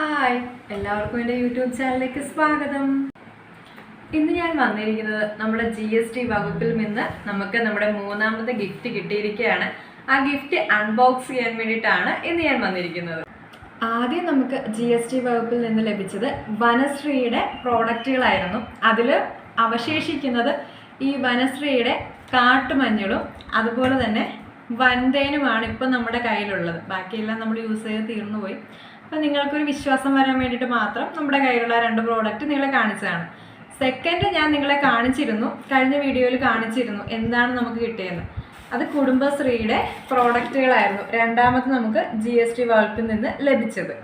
Hi എല്ലാവർക്കും എന്റെ YouTube ചാനലിലേക്ക് സ്വാഗതം. ഇന്ന് ഞാൻ വന്നിരിക്കുന്നത് നമ്മുടെ ജി എസ് ടി വകുപ്പിൽ നിന്ന് നമുക്ക് നമ്മുടെ മൂന്നാമത്തെ ഗിഫ്റ്റ് കിട്ടിയിരിക്കുകയാണ്. ആ ഗിഫ്റ്റ് അൺബോക്സ് ചെയ്യാൻ വേണ്ടിയിട്ടാണ് ഇന്ന് ഞാൻ വന്നിരിക്കുന്നത്. ആദ്യം നമുക്ക് ജി എസ് ടി വകുപ്പിൽ നിന്ന് ലഭിച്ചത് വനശ്രീയുടെ പ്രോഡക്റ്റുകളായിരുന്നു. അതിൽ അവശേഷിക്കുന്നത് ഈ വനശ്രീയുടെ കാട്ടുമഞ്ഞളും അതുപോലെ തന്നെ വൻതേനുമാണ് ഇപ്പം നമ്മുടെ കയ്യിലുള്ളത്. ബാക്കിയെല്ലാം നമ്മൾ യൂസ് ചെയ്ത് തീർന്നു പോയി അപ്പം നിങ്ങൾക്കൊരു വിശ്വാസം വരാൻ വേണ്ടിയിട്ട് മാത്രം നമ്മുടെ കയ്യിലുള്ള രണ്ട് പ്രോഡക്റ്റ് നിങ്ങളെ കാണിച്ചതാണ്. സെക്കൻഡ് ഞാൻ നിങ്ങളെ കാണിച്ചിരുന്നു. കഴിഞ്ഞ വീഡിയോയിൽ കാണിച്ചിരുന്നു എന്താണ് നമുക്ക് കിട്ടിയെന്ന്. അത് കുടുംബശ്രീയുടെ പ്രോഡക്റ്റുകളായിരുന്നു രണ്ടാമത് നമുക്ക് ജി എസ് ടി വകുപ്പിൽ നിന്ന് ലഭിച്ചത്.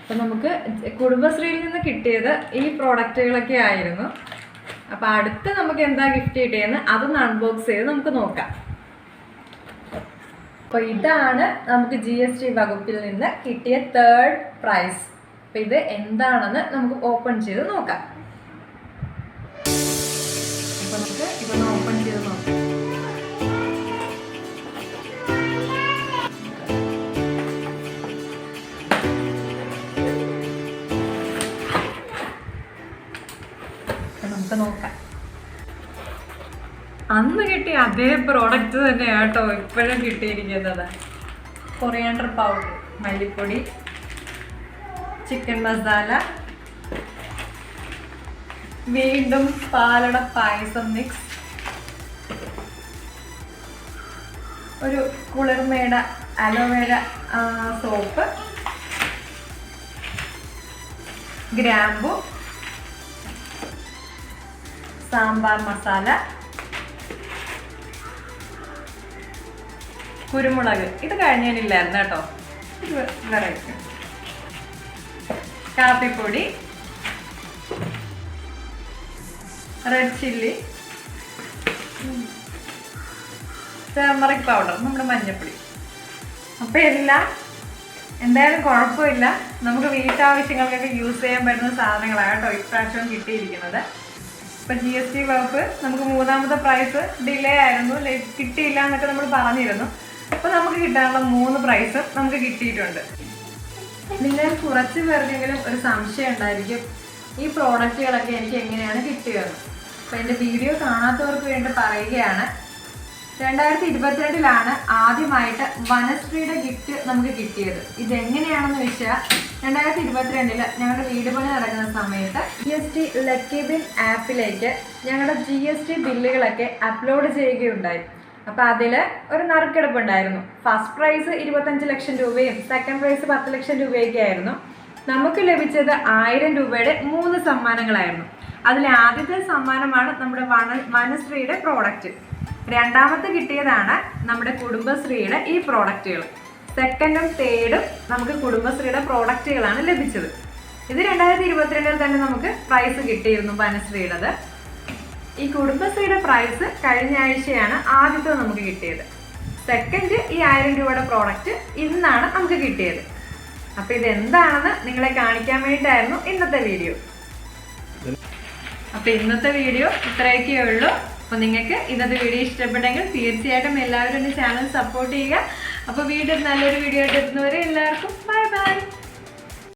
അപ്പം നമുക്ക് കുടുംബശ്രീയിൽ നിന്ന് കിട്ടിയത് ഈ പ്രോഡക്റ്റുകളൊക്കെ ആയിരുന്നു. അപ്പോൾ അടുത്ത് നമുക്ക് എന്താ ഗിഫ്റ്റ് കിട്ടിയെന്ന് അതൊന്ന് അൺബോക്സ് ചെയ്ത് നമുക്ക് നോക്കാം. അപ്പോൾ ഇതാണ് നമുക്ക് ജി എസ് ടി വകുപ്പിൽ നിന്ന് കിട്ടിയ തേർഡ് പ്രൈസ് അപ്പൊ ഇത് എന്താണെന്ന് നമുക്ക് ഓപ്പൺ ചെയ്ത് നോക്കാം. അപ്പോൾ നമുക്ക് ഇതൊന്ന് ഓപ്പൺ ചെയ്ത് നോക്കാം. അന്ന് കിട്ടിയ അതേ പ്രോഡക്റ്റ് തന്നെയാണ് കേട്ടോ ഇപ്പോഴും കിട്ടിയിരിക്കുന്നത്. കൊറിയാണ്ടർ പൗഡർ മല്ലിപ്പൊടി ചിക്കൻ മസാല വീണ്ടും പാലട പായസം മിക്സ് ഒരു കുളിർമേട അലോവേര സോപ്പ് ഗ്രാമ്പു. സാമ്പാർ മസാല. കുരുമുളക്. ഇത് കഴിഞ്ഞതിനില്ലായിരുന്നു കേട്ടോ. കാപ്പിപ്പൊടി. റെഡ് ചില്ലി ടർമറിക് പൗഡർ നമ്മുടെ മഞ്ഞപ്പൊടി. അപ്പോൾ എല്ലാം എന്തായാലും കുഴപ്പമില്ല. നമുക്ക് വീട്ടാവശ്യങ്ങൾക്കൊക്കെ യൂസ് ചെയ്യാൻ പറ്റുന്ന സാധനങ്ങളാണ് കേട്ടോ ഇപ്രാവശ്യം കിട്ടിയിരിക്കുന്നത്. ഇപ്പം ജി എസ് ടി വകുപ്പ് നമുക്ക് മൂന്നാമത്തെ പ്രൈസ് ഡിലേ ആയിരുന്നു. കിട്ടിയില്ല എന്നൊക്കെ നമ്മൾ പറഞ്ഞിരുന്നു. അപ്പോൾ നമുക്ക് കിട്ടാനുള്ള മൂന്ന് പ്രൈസും നമുക്ക് കിട്ടിയിട്ടുണ്ട്. നിങ്ങൾ കുറച്ച് പേർക്കെങ്കിലും ഒരു സംശയം ഉണ്ടായിരിക്കും ഈ പ്രോഡക്റ്റുകളൊക്കെ എനിക്ക് എങ്ങനെയാണ് കിട്ടിയത് അപ്പോൾ എന്റെ വീഡിയോ കാണാത്തവർക്ക് വേണ്ടി പറയുകയാണ്. രണ്ടായിരത്തി ഇരുപത്തിരണ്ടിലാണ് ആദ്യമായിട്ട് വനശ്രീയുടെ ഗിഫ്റ്റ് നമുക്ക് കിട്ടിയത്. ഇതെങ്ങനെയാണെന്ന് വെച്ചാൽ രണ്ടായിരത്തി ഇരുപത്തിരണ്ടിൽ ഞങ്ങളുടെ വീട് പണി നടക്കുന്ന സമയത്ത് G S T lucky bill ആപ്പിലേക്ക് ഞങ്ങളുടെ ജി എസ് ടി ബില്ലുകളൊക്കെ അപ്ലോഡ് ചെയ്യുകയുണ്ടായി. അപ്പോൾ അതിൽ ഒരു നറുക്കെടുപ്പ് ഉണ്ടായിരുന്നു ഫസ്റ്റ് പ്രൈസ് ഇരുപത്തഞ്ച് ലക്ഷം രൂപയും സെക്കൻഡ് പ്രൈസ് പത്ത് ലക്ഷം രൂപയൊക്കെ ആയിരുന്നു. നമുക്ക് ലഭിച്ചത് ആയിരം രൂപയുടെ മൂന്ന് സമ്മാനങ്ങളായിരുന്നു. അതിൽ ആദ്യത്തെ സമ്മാനമാണ് നമ്മുടെ വന വനശ്രീയുടെ പ്രോഡക്റ്റ് രണ്ടാമത്തെ കിട്ടിയതാണ് നമ്മുടെ കുടുംബശ്രീയുടെ ഈ പ്രോഡക്റ്റുകൾ സെക്കൻഡും തേർഡും നമുക്ക് കുടുംബശ്രീയുടെ പ്രോഡക്റ്റുകളാണ് ലഭിച്ചത്. ഇത് രണ്ടായിരത്തി ഇരുപത്തിരണ്ടിൽ തന്നെ നമുക്ക് പ്രൈസ് കിട്ടിയിരുന്നു വനശ്രീയുടേത്. ഈ കുടുംബശ്രീയുടെ പ്രൈസ് കഴിഞ്ഞ ആഴ്ചയാണ് ആദ്യത്തെ നമുക്ക് കിട്ടിയത്. സെക്കൻഡ് ഈ ആയിരം രൂപയുടെ പ്രോഡക്റ്റ് ഇന്നാണ് നമുക്ക് കിട്ടിയത്. അപ്പൊ ഇത് എന്താണെന്ന് നിങ്ങളെ കാണിക്കാൻ വേണ്ടിയിട്ടായിരുന്നു ഇന്നത്തെ വീഡിയോ അപ്പൊ ഇന്നത്തെ വീഡിയോ ഇത്രയൊക്കെ ഉള്ളൂ. അപ്പൊ നിങ്ങൾക്ക് ഇന്നത്തെ വീഡിയോ ഇഷ്ടപ്പെട്ടെങ്കിൽ തീർച്ചയായിട്ടും എല്ലാവരും എന്റെ ചാനൽ സപ്പോർട്ട് ചെയ്യുക. അപ്പൊ വീണ്ടും നല്ലൊരു വീഡിയോ ആയിട്ട് എത്തുന്നവരെ എല്ലാവർക്കും ബൈ ബൈ